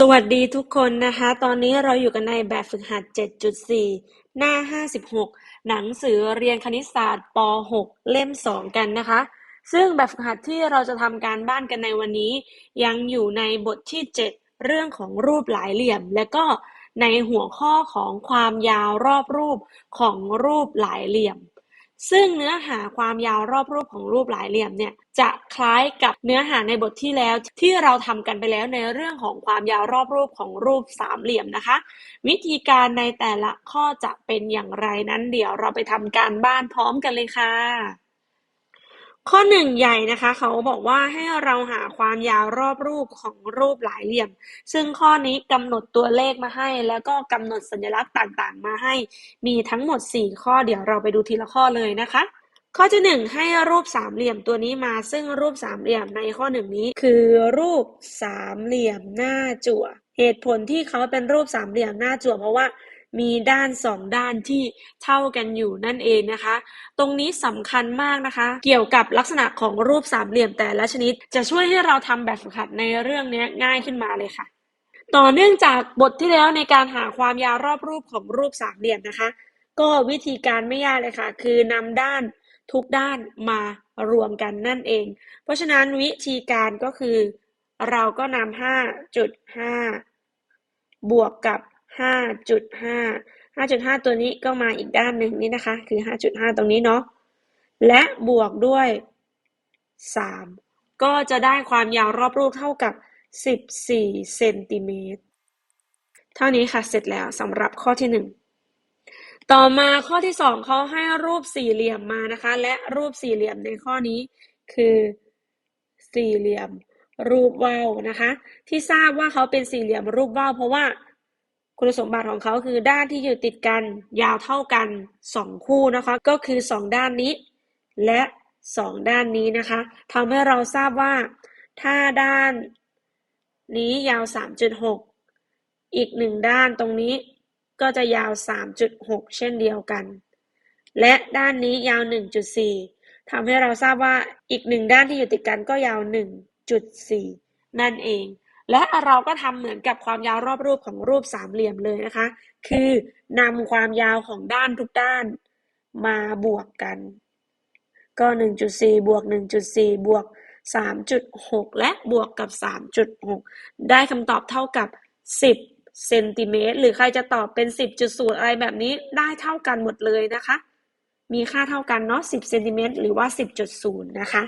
สวัสดีทุกคนนะคะ ตอนนี้เราอยู่กันในแบบฝึกหัด 7.4 หน้า 56 หนังสือเรียนคณิตศาสตร์ป .6 เล่ม 2 กันนะคะ ซึ่งแบบฝึกหัดที่เราจะทำการบ้านกันในวันนี้ ยังอยู่ในบทที่ 7 เรื่องของรูปหลายเหลี่ยม และก็ในหัวข้อของความยาวรอบรูปของรูปหลายเหลี่ยม ซึ่งเนื้อหาความยาวรอบรูปของรูปหลายเหลี่ยมเนี่ยจะคล้ายกับเนื้อหาในบทที่แล้วที่เราทำกันไปแล้วในเรื่องของความยาวรอบรูปของรูปสามเหลี่ยมนะคะ วิธีการในแต่ละข้อจะเป็นอย่างไรนั้นเดี๋ยวเราไปทำการบ้านพร้อมกันเลยค่ะ ข้อหนึ่งใหญ่นะคะ เขาบอกว่าให้เราหาความยาวรอบรูปของรูปหลายเหลี่ยม ซึ่งข้อนี้กำหนดตัวเลขมาให้ แล้วก็กำหนดสัญลักษณ์ต่างๆ มาให้ มีทั้งหมด 4 ข้อเดี๋ยวเราไปดูทีละข้อเลยนะคะ ข้อที่หนึ่งให้รูปสามเหลี่ยมตัวนี้มา ซึ่งรูปสามเหลี่ยมในข้อหนึ่งนี้ คือรูปสามเหลี่ยมหน้าจั่ว เหตุผลที่เขาเป็นรูปสามเหลี่ยมหน้าจั่วเพราะว่า มีด้านสองด้านที่เท่ากันอยู่นั่นเองนะคะ ตรงนี้สำคัญมากนะคะ เกี่ยวกับลักษณะของรูปสามเหลี่ยมแต่ละชนิด จะช่วยให้เราทำแบบฝึกหัดในเรื่องนี้ง่ายขึ้นมาเลยค่ะ ต่อเนื่องจากบทที่แล้วในการหาความยาวรอบรูปของรูปสามเหลี่ยมนะคะ ก็วิธีการไม่ยากเลยค่ะ คือนำด้านทุกด้านมารวมกันนั่นเอง เพราะฉะนั้นวิธีการก็คือ เราก็นำห้าจุดห้าบวกกับ ห้าจุดห้าห้าจุดห้าตัวนี้ก็มาอีกด้านหนึ่งนี่นะคะ คือห้าจุดห้าตรงนี้เนาะและบวกด้วยสามก็จะได้ความยาวรอบรูปเท่ากับสิบสี่เซนติเมตรเท่านี้ค่ะเสร็จแล้วสำหรับข้อที่หนึ่งต่อมาข้อที่สองเขาให้รูปสี่เหลี่ยมมานะคะ และรูปสี่เหลี่ยมในข้อนี้คือสี่เหลี่ยมรูปว่าวนะคะ ที่ทราบว่าเขาเป็นสี่เหลี่ยมรูปว่าวเพราะว่า คุณสมบัติของเขาคือด้านที่อยู่ติดกันยาวเท่ากันสองคู่นะคะ ก็คือสองด้านนี้ และสองด้านนี้นะคะทำให้เราทราบว่า ถ้าด้านนี้ยาว 3.6 อีกหนึ่งด้านตรงนี้ก็จะยาว 3.6 เช่นเดียวกัน และด้านนี้ยาว 1.4ทำให้เราทราบว่าอีกหนึ่งด้านที่อยู่ติดกันก็ยาว 1.4 นั่นเอง และเราก็ทำเหมือนกับความยาวรอบรูปของรูปสามเหลี่ยมเลยนะคะ คือนำความยาวของด้านทุกด้านมาบวกกัน ก็ 1.4 บวก 1.4 บวก 3.6 และบวกกับ 3.6 ได้คำตอบเท่ากับ 10เซนติเมตรหรือใครจะตอบเป็น 10.0 อะไรแบบนี้ได้เท่ากันหมดเลยนะคะ มีค่าเท่ากันเนาะ10เซนติเมตรหรือว่า 10.0 นะคะ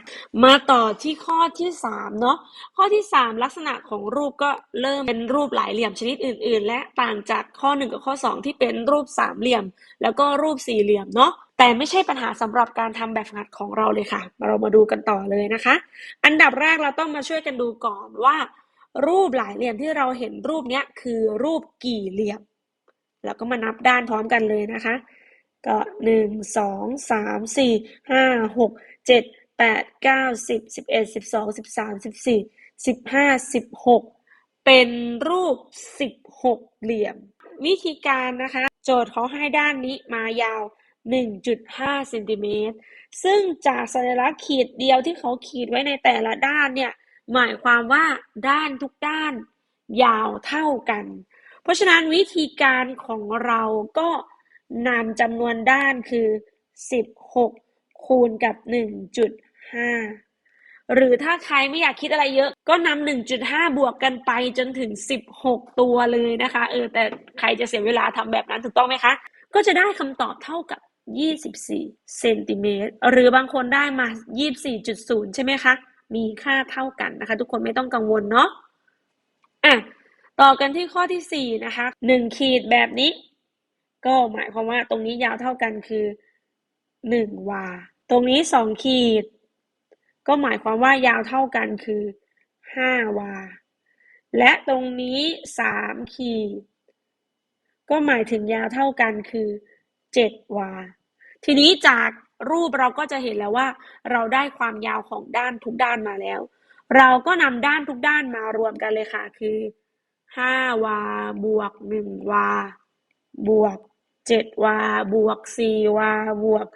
มาต่อที่ข้อที่3เนาะข้อที่ 3 ลักษณะของรูปก็เริ่มเป็นรูปหลายเหลี่ยมชนิดอื่น ๆ และต่างจากข้อ 1 กับข้อ 2 ที่เป็นรูปสามเหลี่ยม แล้วก็รูปสี่เหลี่ยมเนาะแต่ไม่ใช่ปัญหาสำหรับการทำแบบฝึกหัดของเราเลยค่ะ เรามาดูกันต่อเลยนะคะ อันดับแรกเราต้องมาช่วยกันดูก่อนว่า รูปหลายเหลี่ยมที่เราเห็นรูปนี้คือรูปกี่เหลี่ยม แล้วก็มานับด้านพร้อมกันเลยนะคะ ก็หนึ่งสองสามสี่ห้าหกเจ็ดแปดเก้าสิบสิบเอ็ดสิบสองสิบสามสิบสี่สิบห้าสิบหกเป็นรูปสิบหกเหลี่ยม วิธีการนะคะ โจทย์เขาให้ด้านนี้มายาว 1.5เซนติเมตรซึ่งจากสัญลักษณ์ขีดเดียวที่เขาขีดไว้ในแต่ละด้านเนี่ยหมายความว่าด้านทุกด้านยาวเท่ากัน เพราะฉะนั้นวิธีการของเราก็ นำจำนวนด้านคือ 16 คูณกับ 1.5 หรือถ้าใครไม่อยากคิดอะไรเยอะ ก็นำ1.5 บวกกันไปจนถึง 16 ตัวเลยนะคะ เออ แต่ใครจะเสียเวลาทำแบบนั้นถูกต้องไหมคะ ก็จะได้คำตอบเท่ากับ 24 เซนติเมตร หรือบางคนได้มา 24.0 ใช่ไหมคะ มีค่าเท่ากันนะคะ ทุกคนไม่ต้องกังวลเนาะ อะ ต่อกันที่ข้อที่สี่นะคะหนึ่งขีดแบบนี้ ก็หมายความว่าตรงนี้ยาวเท่ากันคือหนึ่งวา ตรงนี้สองขีด ก็หมายความว่ายาวเท่ากันคือห้าวา และตรงนี้สามขีด ก็หมายถึงยาวเท่ากันคือเจ็ดวา ทีนี้จากรูปเราก็จะเห็นแล้วว่า เราได้ความยาวของด้านทุกด้านมาแล้ว เราก็นำด้านทุกด้านมารวมกันเลยค่ะ คือห้าวาบวกหนึ่งวา บวก เจ็ดวาบวกสี่วาบวก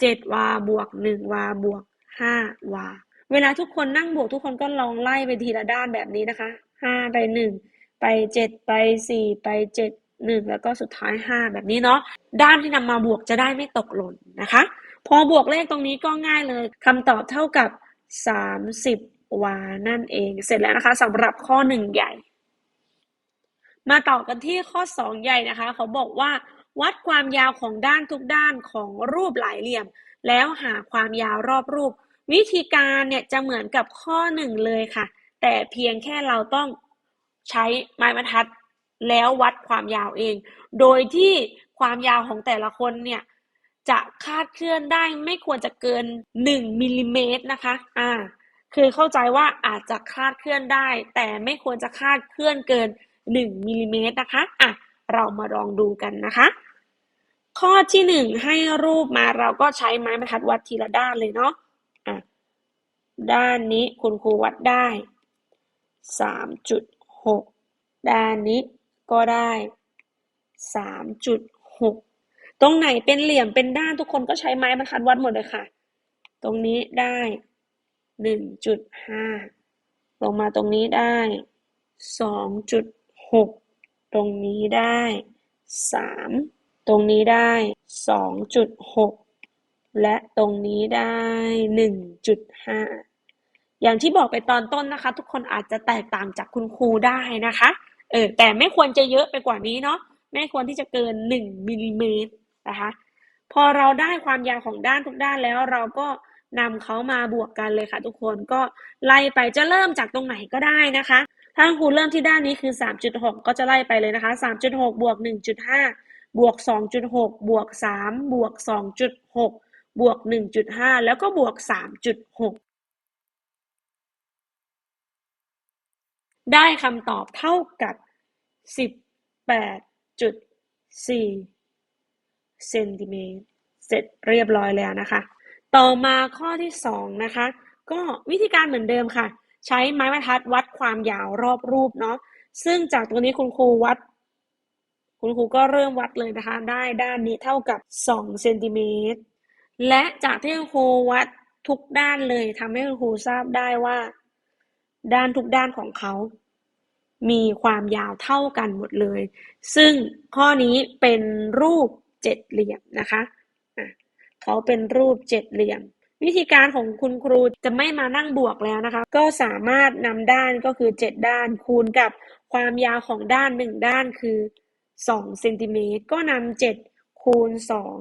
เจ็ดวาบวกหนึ่งวาบวกห้าวา เวลาทุกคนนั่งบวกทุกคนก็ลองไล่ไปทีละด้านแบบนี้นะคะห้าไปหนึ่งไปเจ็ดไปสี่ไปเจ็ดหนึ่งแล้วก็สุดท้ายห้าแบบนี้เนาะด้านที่นำมาบวกจะได้ไม่ตกหล่นนะคะ พอบวกเลขตรงนี้ก็ง่ายเลยคำตอบเท่ากับสามสิบวานั่นเอง เสร็จแล้วนะคะสำหรับข้อหนึ่งใหญ่ มาต่อกันที่ข้อ2ใหญ่นะคะ เขาบอกว่า วัดความยาวของด้านทุกด้านของรูปหลายเหลี่ยม แล้วหาความยาวรอบรูป วิธีการเนี่ยจะเหมือนกับข้อ1เลยค่ะ แต่เพียงแค่เราต้องใช้ไม้บรรทัดแล้ววัดความยาวเอง โดยที่ความยาวของแต่ละคนเนี่ยจะคาดเคลื่อนได้ไม่ควรจะเกิน 1มิลลิเมตรนะคะ อ่า คือเข้าใจว่าอาจจะคาดเคลื่อนได้ แต่ไม่ควรจะคาดเคลื่อนเกิน 1มิลลิเมตรนะคะ อะ เรามาลองดูกันนะคะ ข้อที่ 1 ให้รูปมาเราก็ใช้ไม้บรรทัดวัดทีละด้านเลยเนาะะด้านนี้คุณครูวัดได้ 3.6 ด้านนี้ก็ได้ 3.6 ตรงไหนเป็นเหลี่ยมเป็นด้านทุกคนก็ใช้ไม้บรรทัดวัดหมดเลยค่ะ ตรงนี้ได้หนึ่งจุดห้าลงมาตรงนี้ได้สองจุดหก ตรงนี้ได้สามตรงนี้ได้สองจุดหกและตรงนี้ได้หนึ่งจุดห้าอย่างที่บอกไปตอนต้นนะคะ ทุกคนอาจจะแตกต่างจากคุณครูได้นะคะเออแต่ไม่ควรจะเยอะไปกว่านี้เนาะไม่ควรที่จะเกินหนึ่งมิลลิเมตรนะคะพอเราได้ความยาวของด้านทุกด้านแล้วเราก็นำเขามาบวกกันเลยค่ะ ทุกคนก็ไล่ไปจะเริ่มจากตรงไหนก็ได้นะคะ ถ้าครูเริ่มที่ด้านนี้คือ 3.6 ก็จะไล่ไปเลยนะคะ 3.6 บวก 1.5 บวก 2.6 บวก 3 บวก 2.6 บวก 1.5 แล้วก็บวก 3.6 ได้คำตอบเท่ากับ 18.4 เซนติเมตร เสร็จเรียบร้อยแล้วนะคะ ต่อมาข้อที่สองนะคะ ก็วิธีการเหมือนเดิมค่ะ ใช้ไม้บรรทัดวัดความยาวรอบรูปเนาะซึ่งจากตรงนี้คุณครูวัด คุณครูก็เริ่มวัดเลยนะคะ ได้ด้านนี้เท่ากับ2เซนติเมตรและจากที่คุณครูวัดทุกด้านเลยทำให้คุณครูทราบได้ว่า ด้านทุกด้านของเขา มีความยาวเท่ากันหมดเลย ซึ่งข้อนี้เป็นรูปเจ็ดเหลี่ยมนะคะะเขาเป็นรูปเจ็ดเหลี่ยม วิธีการของคุณครูจะไม่มานั่งบวกแล้วนะคะ ก็สามารถนำด้านก็คือเจ็ดด้านคูณกับความยาวของด้านหนึ่งด้านคือสองเซนติเมตรก็นำเจ็ดคูณสอง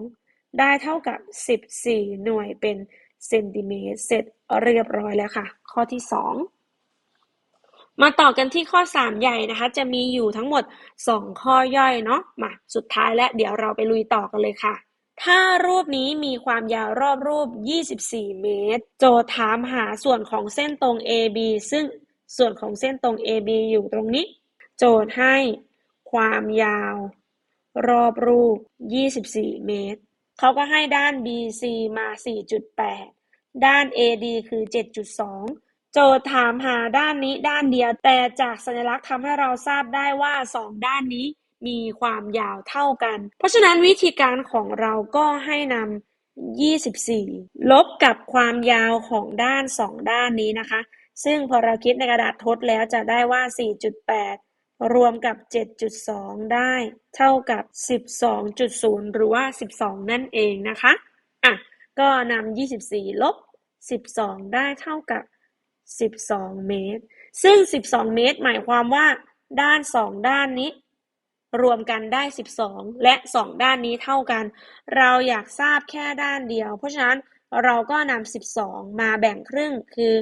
ได้เท่ากับสิบสี่หน่วยเป็นเซนติเมตรเสร็จเรียบร้อยแล้วค่ะ ข้อที่สองมาต่อกันที่ข้อ 3 ใหญ่นะคะ จะมีอยู่ทั้งหมด 2 ข้อย่อยเนาะมาสุดท้ายและเดี๋ยวเราไปลุยต่อกันเลยค่ะ ถ้ารูปนี้มีความยาวรอบรูป 24 เมตร โจทย์ถามหาส่วนของเส้นตรง AB ซึ่งส่วนของเส้นตรง AB อยู่ตรงนี้ โจทย์ให้ความยาว รอบรูป 24 เมตร เขาก็ให้ด้าน BC มา 4.8 ด้าน AD คือ 7.2 โจทย์ถามหาด้านนี้ด้านเดียว แต่จากสัญลักษณ์ทำให้เราทราบได้ว่าสองด้านนี้ มีความยาวเท่ากัน เพราะฉะนั้นวิธีการของเราก็ให้นำ24 ลบกับความยาวของด้านสองด้านนี้นะคะ ซึ่งพอเราคิดในกระดาษทดแล้วจะได้ว่า 4.8 รวมกับ 7.2 ได้เท่ากับ 12.0 หรือว่า 12 นั่นเองนะคะ อะ ก็นำ24 ลบ 12 ได้เท่ากับ 12 เมตร ซึ่ง 12 เมตร หมายความว่าด้าน 2 ด้านนี้ รวมกันได้ 12 และ 2 ด้านนี้เท่ากัน เราอยากทราบแค่ด้านเดียว เพราะฉะนั้นเราก็นำ 12 มาแบ่งครึ่งคือ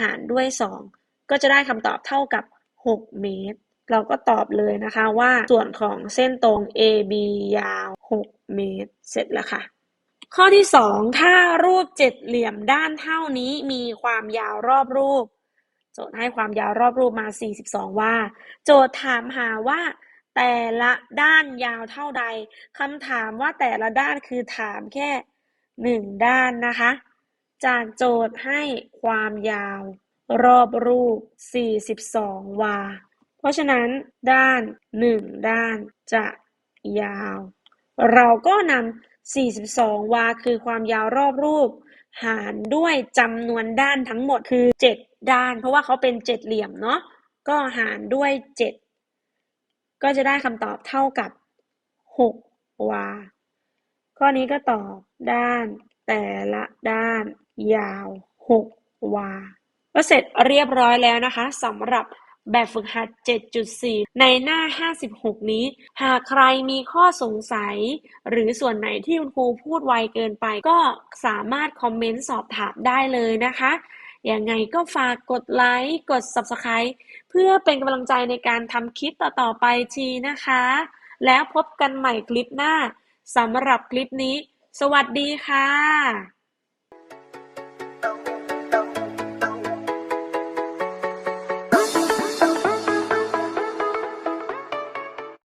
หารด้วย 2 ก็จะได้คำตอบเท่ากับ 6 เมตร เราก็ตอบเลยนะคะว่าส่วนของเส้นตรง AB ยาว 6 เมตร เสร็จแล้วค่ะ ข้อที่สองถ้ารูปเจ็ดเหลี่ยมด้านเท่านี้มีความยาวรอบรูป โจทย์ให้ความยาวรอบรูปมา 42 ว่า โจทย์ถามหาว่า แต่ละด้านยาวเท่าใดคำถามว่าแต่ละด้านคือถามแค่หนึ่งด้านนะคะ จากโจทย์ให้ความยาว รอบรูป 42 วา เพราะฉะนั้นด้านหนึ่งด้านจะยาว เราก็นำ 42 วา คือความยาวรอบรูป หารด้วยจำนวนด้านทั้งหมดคือ 7 ด้าน เพราะว่าเขาเป็นเจ็ดเหลี่ยมเนาะก็หารด้วย 7 ก็จะได้คำตอบเท่ากับ 6 วา ข้อนี้ก็ตอบด้านแต่ละด้านยาว 6 วา ก็เสร็จเรียบร้อยแล้วนะคะสำหรับแบบฝึกหัด 7.4 ในหน้า 56 นี้ หากใครมีข้อสงสัย หรือส่วนไหนที่คุณครูพูดไวเกินไป ก็สามารถคอมเมนต์สอบถามได้เลยนะคะ ยังไงก็ฝากกดไลค์ กด Subscribe เพื่อเป็นกำลังใจในการทำคลิปต่อๆไปทีนะคะ แล้วพบกันใหม่คลิปหน้าสำหรับคลิปนี้ สวัสดีค่ะ